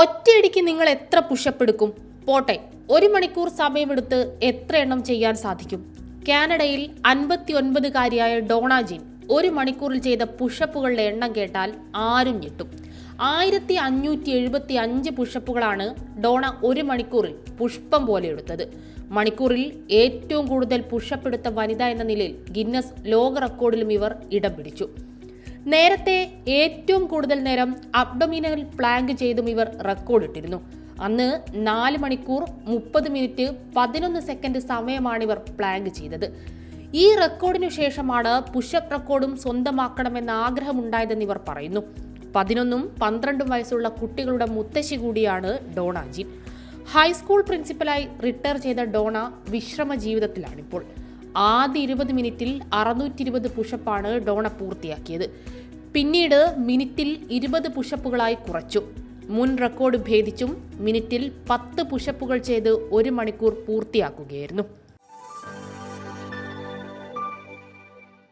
ഒറ്റയടിക്ക് നിങ്ങൾ എത്ര പുഷപ്പ് എടുക്കും? പോട്ടെ ഒരു മണിക്കൂർ സമയമെടുത്ത് എത്ര എണ്ണം ചെയ്യാൻ സാധിക്കും? കാനഡയിൽ അൻപത്തി ഒൻപതുകാരിയായ ഡോണാജിൻ ഒരു മണിക്കൂറിൽ ചെയ്ത പുഷപ്പുകളുടെ എണ്ണം കേട്ടാൽ ആരും ഞെട്ടും. ആയിരത്തി അഞ്ഞൂറ്റി എഴുപത്തി അഞ്ച് പുഷപ്പുകളാണ് ഡോണ ഒരു മണിക്കൂറിൽ പുഷ്പം പോലെ എടുത്തത്. മണിക്കൂറിൽ ഏറ്റവും കൂടുതൽ പുഷപ്പ് എടുത്ത വനിത എന്ന നിലയിൽ ഗിന്നസ് ലോക റെക്കോർഡിലും ഇവർ ഇടം പിടിച്ചു. നേരത്തെ ഏറ്റവും കൂടുതൽ നേരം അബ്ഡൊമിനൽ പ്ലാങ്ക് ചെയ്തും ഇവർ റെക്കോർഡ് ഇട്ടിരുന്നു അന്ന് നാല് മണിക്കൂർ മുപ്പത് മിനിറ്റ് പതിനൊന്ന് സെക്കൻഡ് സമയമാണ് ഇവർ പ്ലാങ്ക് ചെയ്തത്. ഈ റെക്കോർഡിനു ശേഷമാണ് പുഷപ്പ് റെക്കോർഡും സ്വന്തമാക്കണമെന്ന ആഗ്രഹമുണ്ടായതെന്ന് ഇവർ പറയുന്നു. പതിനൊന്നും പന്ത്രണ്ടും വയസ്സുള്ള കുട്ടികളുടെ മുത്തശ്ശി കൂടിയാണ് ഡോണാജി ഹൈസ്കൂൾ പ്രിൻസിപ്പലായി റിട്ടയർ ചെയ്ത ഡോണ വിശ്രമ ജീവിതത്തിലാണിപ്പോൾ. ആദ്യ ഇരുപത് മിനിറ്റിൽ അറുന്നൂറ്റി ഇരുപത് പുഷപ്പാണ് ഡോണ പൂർത്തിയാക്കിയത്. പിന്നീട് മിനിറ്റിൽ ഇരുപത് പുഷപ്പുകളായി കുറച്ചു. മുൻ റെക്കോർഡ് ഭേദിച്ചും മിനിറ്റിൽ പത്ത് പുഷപ്പുകൾ ചെയ്ത് ഒരു മണിക്കൂർ പൂർത്തിയാക്കുകയായിരുന്നു.